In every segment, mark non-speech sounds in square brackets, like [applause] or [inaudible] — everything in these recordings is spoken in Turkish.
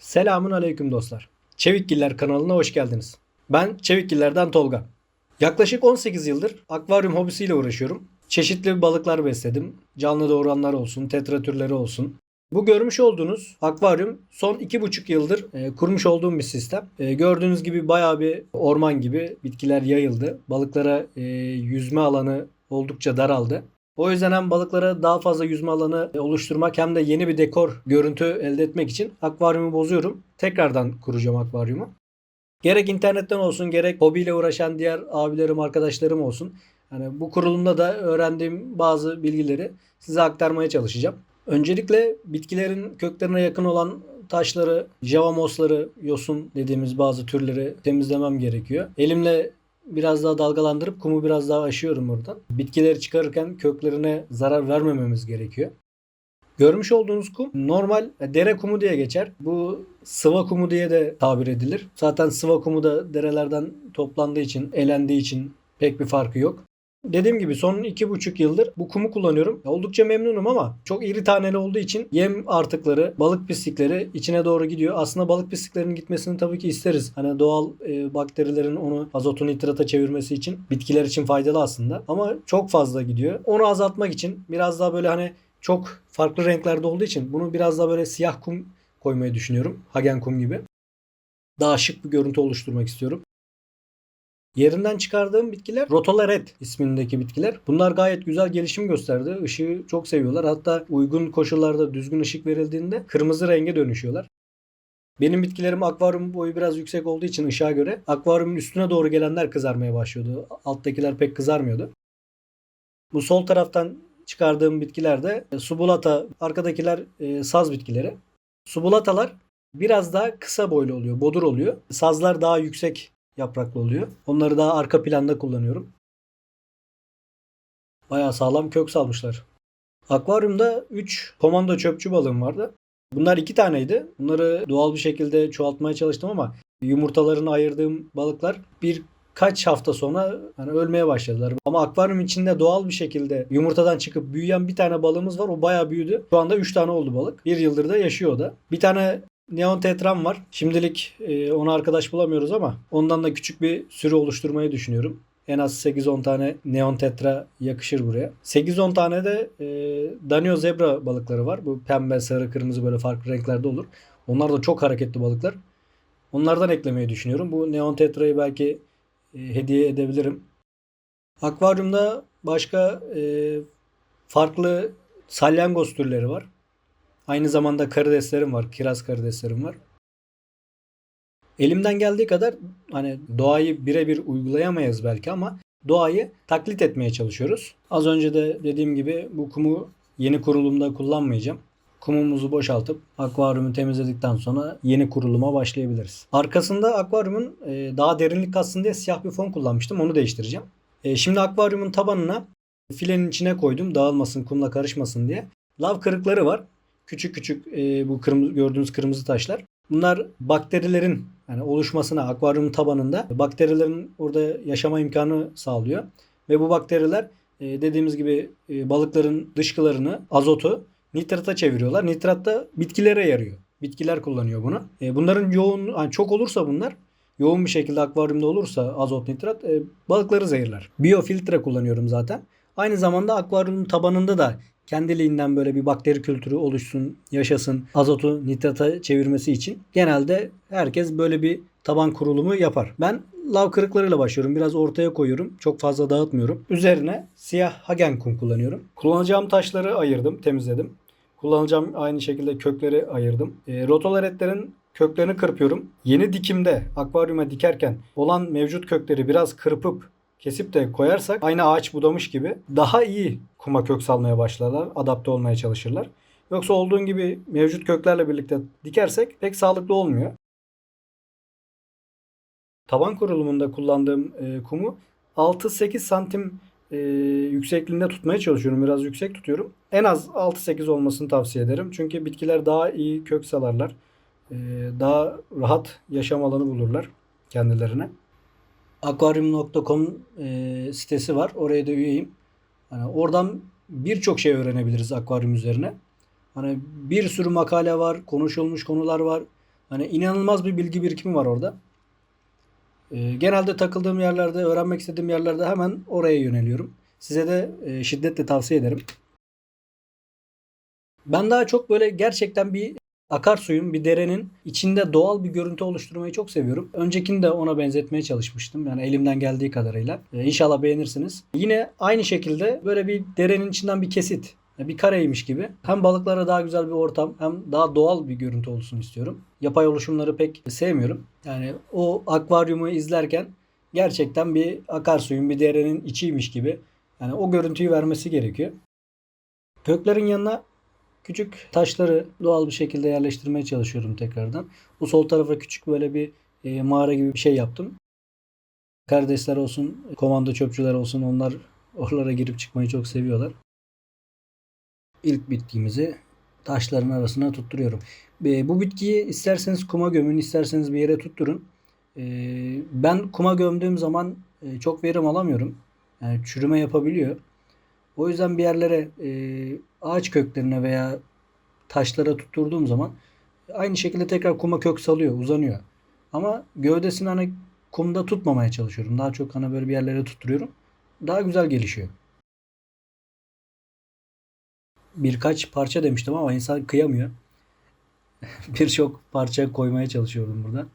Selamun aleyküm dostlar. Çevikgiller kanalına hoş geldiniz. Ben Çevikgiller'den Tolga. Yaklaşık 18 yıldır akvaryum hobisiyle uğraşıyorum. Çeşitli balıklar besledim. Canlı doğuranlar olsun, tetra türleri olsun. Bu görmüş olduğunuz akvaryum son 2,5 yıldır e, kurmuş olduğum bir sistem. E, gördüğünüz gibi bayağı bir orman gibi bitkiler yayıldı. Balıklara e, yüzme alanı oldukça daraldı. O yüzden hem balıklara daha fazla yüzme alanı oluşturmak hem de yeni bir dekor görüntü elde etmek için akvaryumu bozuyorum. Tekrardan kuracağım akvaryumu. Gerek internetten olsun gerek hobiyle uğraşan diğer abilerim arkadaşlarım olsun. Hani bu kurulumda da öğrendiğim bazı bilgileri size aktarmaya çalışacağım. Öncelikle bitkilerin köklerine yakın olan taşları, javamosları, yosun dediğimiz bazı türleri temizlemem gerekiyor. Elimle biraz daha dalgalandırıp kumu biraz daha aşıyorum buradan. Bitkileri çıkarırken köklerine zarar vermememiz gerekiyor. Görmüş olduğunuz kum normal dere kumu diye geçer. Bu sıva kumu diye de tabir edilir. Zaten sıva kumu da derelerden toplandığı için, elendiği için pek bir farkı yok. Dediğim gibi son iki buçuk yıldır bu kumu kullanıyorum. Oldukça memnunum ama çok iri taneli olduğu için yem artıkları, balık pislikleri içine doğru gidiyor. Aslında balık pisliklerinin gitmesini tabii ki isteriz. Hani doğal e, bakterilerin onu azotu nitrata çevirmesi için bitkiler için faydalı aslında. Ama çok fazla gidiyor. Onu azaltmak için biraz daha böyle hani çok farklı renklerde olduğu için bunu biraz daha böyle siyah kum koymayı düşünüyorum. Hagen kum gibi. Daha şık bir görüntü oluşturmak istiyorum. Yerinden çıkardığım bitkiler Rotolaret ismindeki bitkiler. Bunlar gayet güzel gelişim gösterdi. Işığı çok seviyorlar. Hatta uygun koşullarda düzgün ışık verildiğinde kırmızı renge dönüşüyorlar. Benim bitkilerim akvaryum boyu biraz yüksek olduğu için ışığa göre akvaryumun üstüne doğru gelenler kızarmaya başlıyordu. Alttakiler pek kızarmıyordu. Bu sol taraftan çıkardığım bitkiler de e, subulata, arkadakiler e, saz bitkileri. Subulatalar biraz daha kısa boylu oluyor, bodur oluyor. Sazlar daha yüksek yapraklı oluyor. Onları daha arka planda kullanıyorum. Bayağı sağlam kök salmışlar. Akvaryumda 3 komando çöpçü balığım vardı. Bunlar iki taneydi. Bunları doğal bir şekilde çoğaltmaya çalıştım ama yumurtalarını ayırdığım balıklar bir kaç hafta sonra hani ölmeye başladılar. Ama akvaryum içinde doğal bir şekilde yumurtadan çıkıp büyüyen bir tane balığımız var. O bayağı büyüdü. Şu anda 3 tane oldu balık. Bir yıldır da yaşıyor o da. Bir tane neon tetram var. Şimdilik e, onu arkadaş bulamıyoruz ama ondan da küçük bir sürü oluşturmayı düşünüyorum. En az 8-10 tane neon tetra yakışır buraya. 8-10 tane de e, Danio zebra balıkları var. Bu pembe, sarı, kırmızı böyle farklı renklerde olur. Onlar da çok hareketli balıklar. Onlardan eklemeyi düşünüyorum. Bu neon tetrayı belki e, hediye edebilirim. Akvaryumda başka e, farklı salyangoz türleri var. Aynı zamanda karideslerim var. Kiraz karideslerim var. Elimden geldiği kadar hani doğayı birebir uygulayamayız belki ama doğayı taklit etmeye çalışıyoruz. Az önce de dediğim gibi bu kumu yeni kurulumda kullanmayacağım. Kumumuzu boşaltıp akvaryumu temizledikten sonra yeni kuruluma başlayabiliriz. Arkasında akvaryumun e, daha derinlik katsın diye siyah bir fon kullanmıştım. Onu değiştireceğim. E, şimdi akvaryumun tabanına filenin içine koydum dağılmasın kumla karışmasın diye. Lav kırıkları var. Küçük küçük e, bu kırmızı, gördüğünüz kırmızı taşlar. Bunlar bakterilerin yani oluşmasına akvaryumun tabanında bakterilerin orada yaşama imkanı sağlıyor. Ve bu bakteriler e, dediğimiz gibi e, balıkların dışkılarını, azotu nitrata çeviriyorlar. Nitrat da bitkilere yarıyor. Bitkiler kullanıyor bunu. E, bunların yoğun yani çok olursa bunlar yoğun bir şekilde akvaryumda olursa azot nitrat e, balıkları zehirler. Biyofiltre kullanıyorum zaten. Aynı zamanda akvaryumun tabanında da kendiliğinden böyle bir bakteri kültürü oluşsun, yaşasın, azotu nitrata çevirmesi için genelde herkes böyle bir taban kurulumu yapar. Ben lav kırıklarıyla başlıyorum. Biraz ortaya koyuyorum. Çok fazla dağıtmıyorum. Üzerine siyah hagen kum kullanıyorum. Kullanacağım taşları ayırdım, temizledim. Kullanacağım aynı şekilde kökleri ayırdım. E, rotolaretlerin köklerini kırpıyorum. Yeni dikimde akvaryuma dikerken olan mevcut kökleri biraz kırpıp kesip de koyarsak aynı ağaç budamış gibi daha iyi kuma kök salmaya başlarlar. Adapte olmaya çalışırlar. Yoksa olduğun gibi mevcut köklerle birlikte dikersek pek sağlıklı olmuyor. Taban kurulumunda kullandığım e, kumu 6-8 santim e, yüksekliğinde tutmaya çalışıyorum. Biraz yüksek tutuyorum. En az 6-8 olmasını tavsiye ederim. Çünkü bitkiler daha iyi kök salarlar. E, daha rahat yaşam alanı bulurlar kendilerine. Aquarium.com e, sitesi var. Oraya da üyeyim. Hani oradan birçok şey öğrenebiliriz akvaryum üzerine. Hani bir sürü makale var, konuşulmuş konular var. Hani inanılmaz bir bilgi birikimi var orada. Ee, genelde takıldığım yerlerde, öğrenmek istediğim yerlerde hemen oraya yöneliyorum. Size de e, şiddetle tavsiye ederim. Ben daha çok böyle gerçekten bir akarsuyun, bir derenin içinde doğal bir görüntü oluşturmayı çok seviyorum. Öncekini de ona benzetmeye çalışmıştım. Yani elimden geldiği kadarıyla. Ee, inşallah beğenirsiniz. Yine aynı şekilde böyle bir derenin içinden bir kesit. Bir kareymiş gibi. Hem balıklara daha güzel bir ortam hem daha doğal bir görüntü olsun istiyorum. Yapay oluşumları pek sevmiyorum. Yani o akvaryumu izlerken gerçekten bir akarsuyun bir derenin içiymiş gibi. Yani o görüntüyü vermesi gerekiyor. Köklerin yanına küçük taşları doğal bir şekilde yerleştirmeye çalışıyorum tekrardan. Bu sol tarafa küçük böyle bir e, mağara gibi bir şey yaptım. Karidesler olsun, komando çöpçüler olsun onlar oralara girip çıkmayı çok seviyorlar. İlk bitkimizi taşların arasına tutturuyorum. E, bu bitkiyi isterseniz kuma gömün, isterseniz bir yere tutturun. E, ben kuma gömdüğüm zaman e, çok verim alamıyorum. Yani çürüme yapabiliyor. O yüzden bir yerlere e, ağaç köklerine veya taşlara tutturduğum zaman aynı şekilde tekrar kuma kök salıyor, uzanıyor. Ama gövdesini hani kumda tutmamaya çalışıyorum. Daha çok hani böyle bir yerlere tutturuyorum. Daha güzel gelişiyor. Birkaç parça demiştim ama insan kıyamıyor. [laughs] Birçok parça koymaya çalışıyorum burada.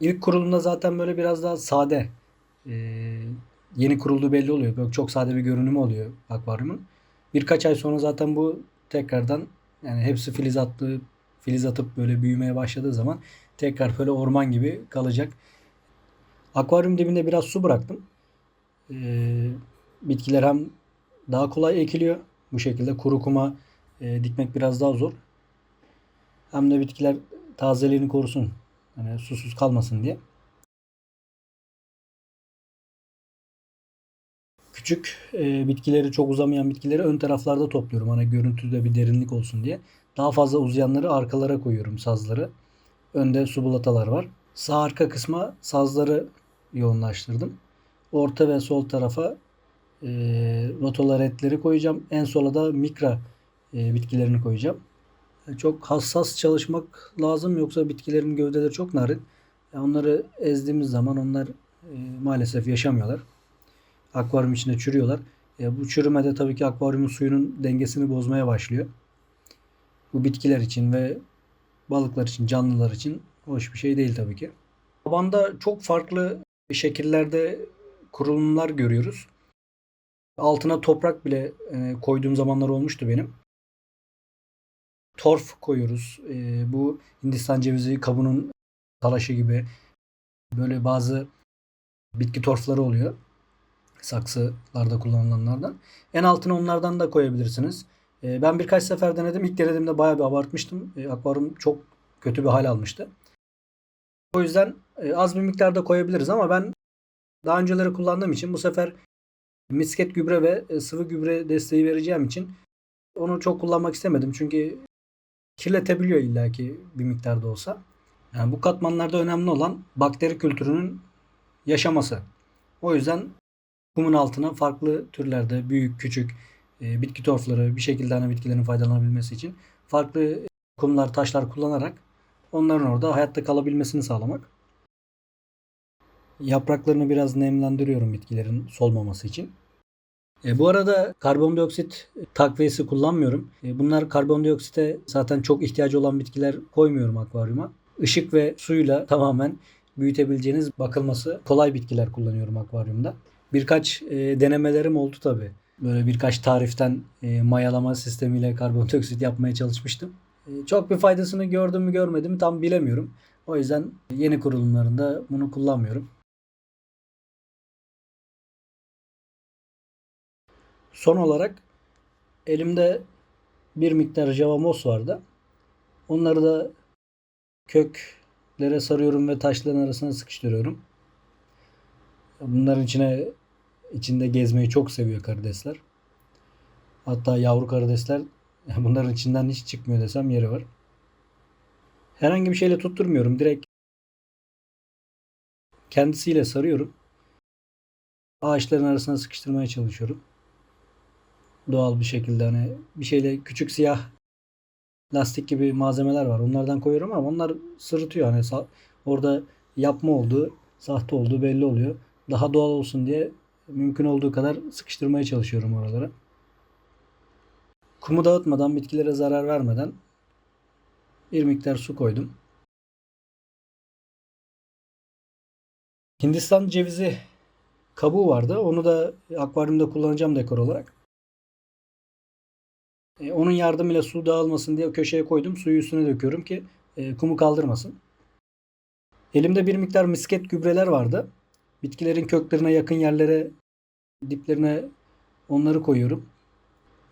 İlk kurulumda zaten böyle biraz daha sade. Ee, yeni kurulduğu belli oluyor. Böyle çok sade bir görünümü oluyor akvaryumun. Birkaç ay sonra zaten bu tekrardan yani hepsi filiz attı, filiz atıp böyle büyümeye başladığı zaman tekrar böyle orman gibi kalacak. Akvaryum dibinde biraz su bıraktım. Ee, bitkiler hem daha kolay ekiliyor. Bu şekilde kuru kuma e, dikmek biraz daha zor. Hem de bitkiler tazeliğini korusun. Hani susuz kalmasın diye. Küçük e, bitkileri çok uzamayan bitkileri ön taraflarda topluyorum. Hani görüntüde bir derinlik olsun diye. Daha fazla uzayanları arkalara koyuyorum sazları. Önde subulatalar var. Sağ arka kısma sazları yoğunlaştırdım. Orta ve sol tarafa e, rotolaretleri koyacağım. En sola da mikra e, bitkilerini koyacağım. Çok hassas çalışmak lazım yoksa bitkilerin gövdeleri çok narin. Onları ezdiğimiz zaman onlar e, maalesef yaşamıyorlar. Akvaryum içinde çürüyorlar. E, bu çürüme de tabii ki akvaryumun suyunun dengesini bozmaya başlıyor. Bu bitkiler için ve balıklar için, canlılar için hoş bir şey değil tabii ki. Tabanda çok farklı şekillerde kurulumlar görüyoruz. Altına toprak bile e, koyduğum zamanlar olmuştu benim. Torf koyuyoruz. E, bu Hindistan cevizi kabuğunun talaşı gibi böyle bazı bitki torfları oluyor. Saksılarda kullanılanlardan. En altına onlardan da koyabilirsiniz. E, ben birkaç sefer denedim. İlk denediğimde bayağı bir abartmıştım. E, akvaryum çok kötü bir hal almıştı. O yüzden e, az bir miktarda koyabiliriz ama ben daha önceleri kullandığım için bu sefer misket gübre ve e, sıvı gübre desteği vereceğim için onu çok kullanmak istemedim. Çünkü kirletebiliyor illaki bir miktarda olsa. Yani bu katmanlarda önemli olan bakteri kültürünün yaşaması. O yüzden kumun altına farklı türlerde büyük, küçük e, bitki torfları bir şekilde ana bitkilerin faydalanabilmesi için farklı kumlar, taşlar kullanarak onların orada hayatta kalabilmesini sağlamak. Yapraklarını biraz nemlendiriyorum bitkilerin solmaması için. E, bu arada karbondioksit takviyesi kullanmıyorum. E, bunlar karbondioksite zaten çok ihtiyacı olan bitkiler koymuyorum akvaryuma. Işık ve suyla tamamen büyütebileceğiniz bakılması kolay bitkiler kullanıyorum akvaryumda. Birkaç e, denemelerim oldu tabi. Böyle birkaç tariften e, mayalama sistemiyle karbondioksit yapmaya çalışmıştım. E, çok bir faydasını gördüm mü görmedim mi tam bilemiyorum. O yüzden yeni kurulumlarında bunu kullanmıyorum. Son olarak elimde bir miktar Java Moss vardı. Onları da köklere sarıyorum ve taşların arasına sıkıştırıyorum. Bunların içine içinde gezmeyi çok seviyor karidesler. Hatta yavru karidesler [laughs] bunların içinden hiç çıkmıyor desem yeri var. Herhangi bir şeyle tutturmuyorum. Direkt kendisiyle sarıyorum. Ağaçların arasına sıkıştırmaya çalışıyorum doğal bir şekilde hani bir şeyle küçük siyah lastik gibi malzemeler var. Onlardan koyuyorum ama onlar sırıtıyor. Hani orada yapma olduğu, sahte olduğu belli oluyor. Daha doğal olsun diye mümkün olduğu kadar sıkıştırmaya çalışıyorum oralara. Kumu dağıtmadan, bitkilere zarar vermeden bir miktar su koydum. Hindistan cevizi kabuğu vardı. Onu da akvaryumda kullanacağım dekor olarak. E, onun yardımıyla su dağılmasın diye köşeye koydum. Suyu üstüne döküyorum ki e, kumu kaldırmasın. Elimde bir miktar misket gübreler vardı. Bitkilerin köklerine yakın yerlere, diplerine onları koyuyorum.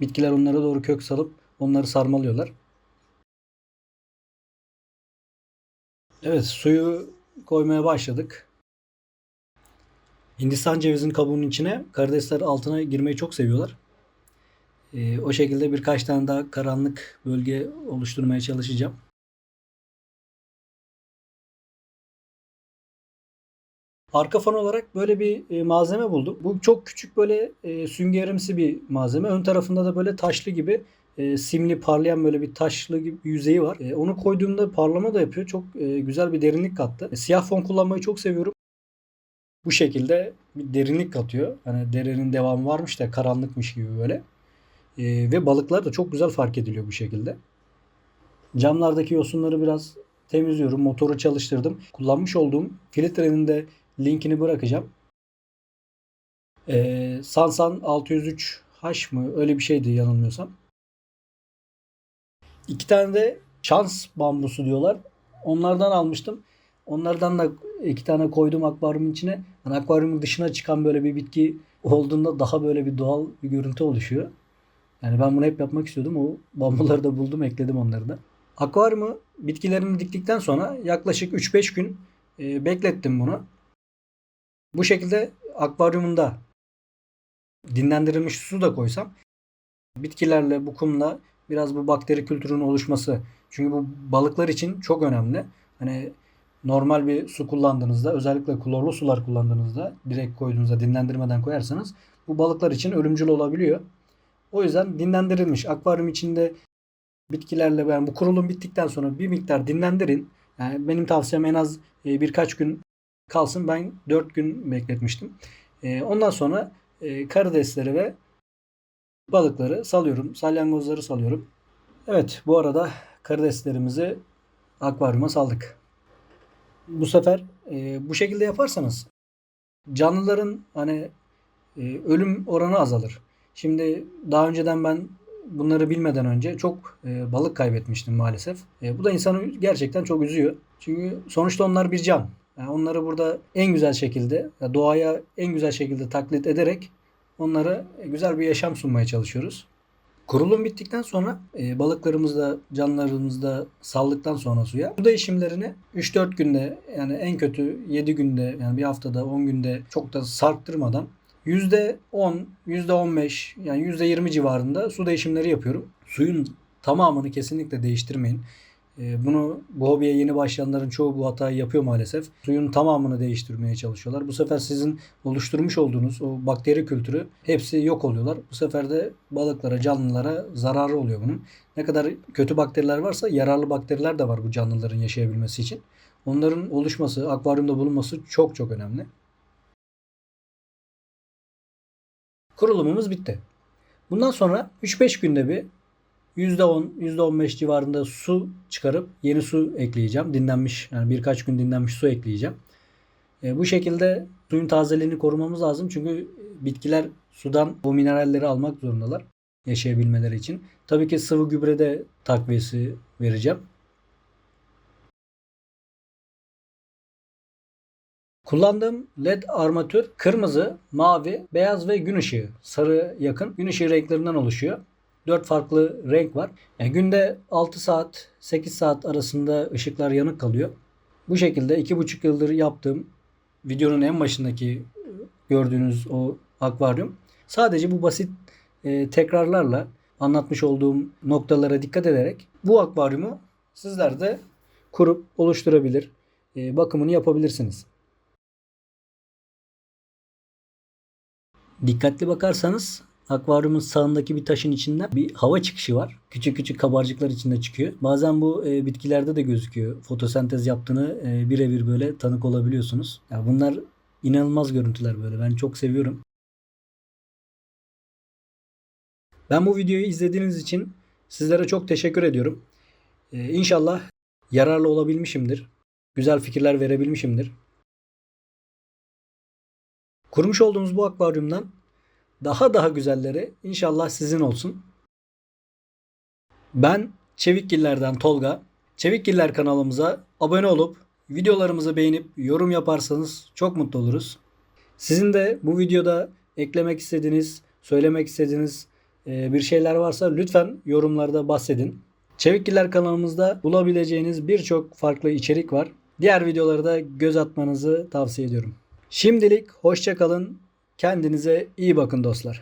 Bitkiler onlara doğru kök salıp onları sarmalıyorlar. Evet, suyu koymaya başladık. Hindistan cevizinin kabuğunun içine karidesler altına girmeyi çok seviyorlar. Ee, o şekilde birkaç tane daha karanlık bölge oluşturmaya çalışacağım. Arka fon olarak böyle bir e, malzeme buldum. Bu çok küçük böyle e, süngerimsi bir malzeme. Ön tarafında da böyle taşlı gibi e, simli parlayan böyle bir taşlı gibi bir yüzeyi var. E, onu koyduğumda parlama da yapıyor. Çok e, güzel bir derinlik kattı. E, siyah fon kullanmayı çok seviyorum. Bu şekilde bir derinlik katıyor. Hani derenin devamı varmış da karanlıkmış gibi böyle. E, ve balıklar da çok güzel fark ediliyor bu şekilde. Camlardaki yosunları biraz temizliyorum. Motoru çalıştırdım. Kullanmış olduğum filtrenin de linkini bırakacağım. Ee, Sansan 603H mı? Öyle bir şeydi yanılmıyorsam. İki tane de şans bambusu diyorlar. Onlardan almıştım. Onlardan da iki tane koydum akvaryumun içine. Yani akvaryumun dışına çıkan böyle bir bitki olduğunda daha böyle bir doğal bir görüntü oluşuyor. Yani ben bunu hep yapmak istiyordum. O bambuları da buldum, ekledim onları da. Akvaryumu bitkilerimi diktikten sonra yaklaşık 3-5 gün e, beklettim bunu. Bu şekilde akvaryumunda dinlendirilmiş su da koysam bitkilerle bu kumla biraz bu bakteri kültürünün oluşması. Çünkü bu balıklar için çok önemli. Hani normal bir su kullandığınızda özellikle klorlu sular kullandığınızda direkt koyduğunuzda dinlendirmeden koyarsanız bu balıklar için ölümcül olabiliyor. O yüzden dinlendirilmiş akvaryum içinde bitkilerle yani bu kurulum bittikten sonra bir miktar dinlendirin. Yani benim tavsiyem en az e, birkaç gün kalsın. Ben 4 gün bekletmiştim. E, ondan sonra e, karidesleri ve balıkları salıyorum. Salyangozları salıyorum. Evet bu arada karideslerimizi akvaryuma saldık. Bu sefer e, bu şekilde yaparsanız canlıların hani e, ölüm oranı azalır. Şimdi daha önceden ben bunları bilmeden önce çok e, balık kaybetmiştim maalesef. E, bu da insanı gerçekten çok üzüyor. Çünkü sonuçta onlar bir can. Yani onları burada en güzel şekilde, doğaya en güzel şekilde taklit ederek onlara güzel bir yaşam sunmaya çalışıyoruz. Kurulum bittikten sonra e, balıklarımızı da canlılarımızı da saldıktan sonra suya su değişimlerini 3-4 günde yani en kötü 7 günde yani bir haftada 10 günde çok da sarktırmadan %10, %15 yani %20 civarında su değişimleri yapıyorum. Suyun tamamını kesinlikle değiştirmeyin. Ee, bunu bu hobiye yeni başlayanların çoğu bu hatayı yapıyor maalesef. Suyun tamamını değiştirmeye çalışıyorlar. Bu sefer sizin oluşturmuş olduğunuz o bakteri kültürü hepsi yok oluyorlar. Bu sefer de balıklara, canlılara zararı oluyor bunun. Ne kadar kötü bakteriler varsa yararlı bakteriler de var bu canlıların yaşayabilmesi için. Onların oluşması, akvaryumda bulunması çok çok önemli. Kurulumumuz bitti. Bundan sonra 3-5 günde bir %10, %15 civarında su çıkarıp yeni su ekleyeceğim. Dinlenmiş yani birkaç gün dinlenmiş su ekleyeceğim. E, bu şekilde suyun tazeliğini korumamız lazım. Çünkü bitkiler sudan bu mineralleri almak zorundalar yaşayabilmeleri için. Tabii ki sıvı gübre de takviyesi vereceğim. Kullandığım led armatür kırmızı, mavi, beyaz ve gün ışığı. Sarı yakın gün ışığı renklerinden oluşuyor. 4 farklı renk var. Yani günde 6 saat 8 saat arasında ışıklar yanık kalıyor. Bu şekilde 2,5 yıldır yaptığım videonun en başındaki gördüğünüz o akvaryum sadece bu basit e, tekrarlarla anlatmış olduğum noktalara dikkat ederek bu akvaryumu sizler de kurup oluşturabilir, e, bakımını yapabilirsiniz. Dikkatli bakarsanız Akvaryumun sağındaki bir taşın içinden bir hava çıkışı var. Küçük küçük kabarcıklar içinde çıkıyor. Bazen bu e, bitkilerde de gözüküyor. Fotosentez yaptığını e, birebir böyle tanık olabiliyorsunuz. Ya bunlar inanılmaz görüntüler böyle. Ben çok seviyorum. Ben bu videoyu izlediğiniz için sizlere çok teşekkür ediyorum. Ee, inşallah yararlı olabilmişimdir. Güzel fikirler verebilmişimdir. Kurmuş olduğumuz bu akvaryumdan daha daha güzelleri inşallah sizin olsun. Ben Çevikgiller'den Tolga. Çevikgiller kanalımıza abone olup videolarımızı beğenip yorum yaparsanız çok mutlu oluruz. Sizin de bu videoda eklemek istediğiniz, söylemek istediğiniz e, bir şeyler varsa lütfen yorumlarda bahsedin. Çevikgiller kanalımızda bulabileceğiniz birçok farklı içerik var. Diğer videoları da göz atmanızı tavsiye ediyorum. Şimdilik hoşça kalın. Kendinize iyi bakın dostlar.